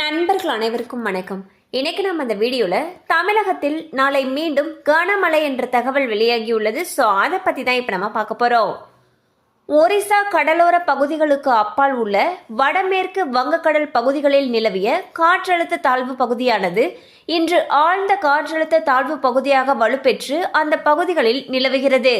நண்பர்கள் அனைவருக்கும் வணக்கம். இன்னைக்கு நம்ம இந்த வீடியோவில் தமிழகத்தில் நாளை மீண்டும் கனமழை என்ற தகவல் வெளியாகியுள்ளது. ஸோ அதை பற்றி தான் இப்போ நம்ம பார்க்க போகிறோம் ஒரிசா கடலோர பகுதிகளுக்கு அப்பால் உள்ள வடமேற்கு வங்கக்கடல் பகுதிகளில் நிலவிய காற்றழுத்த தாழ்வு பகுதியானது இன்று ஆழ்ந்த காற்றழுத்த தாழ்வு பகுதியாக வலுப்பெற்று அந்த பகுதிகளில் நிலவுகிறது.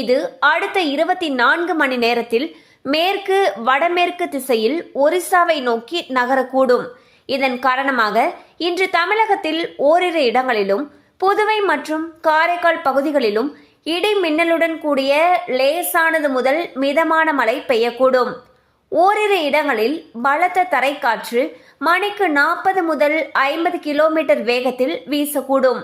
இது அடுத்த இருபத்தி நான்கு மணி நேரத்தில் மேற்கு வடமேற்கு திசையில் ஒரிசாவை நோக்கி நகரக்கூடும். இதன் காரணமாக இன்று தமிழகத்தில் ஓரிரு இடங்களிலும் புதுவை மற்றும் காரைக்கால் பகுதிகளிலும் இடி மின்னலுடன் கூடிய லேசானது முதல் மிதமான மழை பெய்யக்கூடும். ஓரிரு இடங்களில் பலத்த தரைக்காற்று மணிக்கு நாற்பது முதல் ஐம்பது கிலோமீட்டர் வேகத்தில் வீசக்கூடும்.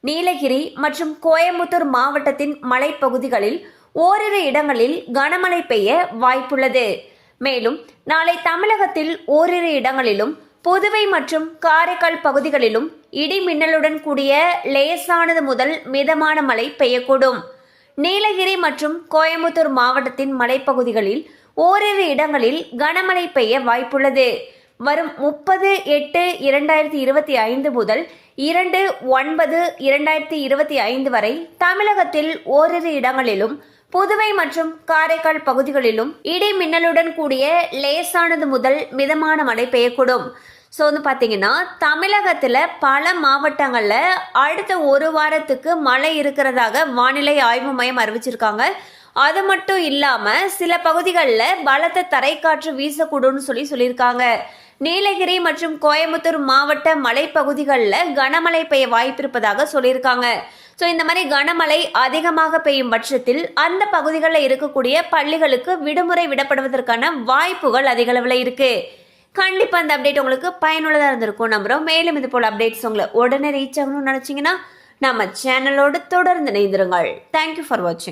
நீலகிரி மற்றும் கோயம்புத்தூர் மாவட்டத்தின் மலைப்பகுதிகளில் ஓரிரு இடங்களில் கனமழை பெய்ய வாய்ப்புள்ளது. மேலும் நாளை தமிழகத்தில் ஓரிரு இடங்களிலும் புதுவை மற்றும் காரைக்கால் பகுதிகளிலும் இடி மின்னலுடன் கூடிய லேசானது முதல் மிதமான மழை பெய்யக்கூடும். நீலகிரி மற்றும் கோயம்புத்தூர் மாவட்டத்தின் மலைப்பகுதிகளில் ஓரிரு இடங்களில் கனமழை பெய்ய வாய்ப்புள்ளது. வரும் முப்பது எட்டு இரண்டாயிரத்தி இருபத்தி ஐந்து முதல் இரண்டு ஒன்பது இரண்டாயிரத்தி இருபத்தி ஐந்து வரை தமிழகத்தில் ஓரிரு இடங்களிலும் புதுவை மற்றும் காரைக்கால் பகுதிகளிலும் இடி மின்னலுடன் கூடிய லேசானது முதல் மிதமான மழை பெய்யக்கூடும். ஸோ வந்து பார்த்தீங்கன்னா தமிழகத்தில் பல மாவட்டங்களில் அடுத்த ஒரு வாரத்துக்கு மழை இருக்கிறதாக வானிலை ஆய்வு மையம் அறிவிச்சிருக்காங்க. அது மட்டும் இல்லாமல் சில பகுதிகளில் பலத்த தரைக்காற்று வீசக்கூடும்னு சொல்லி சொல்லியிருக்காங்க. நீலகிரி மற்றும் கோயம்புத்தூர் மாவட்ட மலைப்பகுதிகளில் கனமழை பெய்ய வாய்ப்பிருப்பதாக சொல்லியிருக்காங்க. ஸோ இந்த மாதிரி கனமழை அதிகமாக பெய்யும் பட்சத்தில் அந்த பகுதிகளில் இருக்கக்கூடிய பள்ளிகளுக்கு விடுமுறை விடப்படுவதற்கான வாய்ப்புகள் அதிக அளவில் இருக்குது கண்டிப்பாக அந்த அப்டேட் உங்களுக்கு பயனுள்ளதாக இருந்திருக்கும் நம்புகிறோம் மேலும் இது போல் அப்டேட்ஸ் உங்களை உடனே ரீச் ஆகணும்னு நினச்சிங்கன்னா நம்ம சேனலோடு தொடர்ந்து இணைந்திருங்கள். தேங்க்யூ ஃபார் வாட்சிங்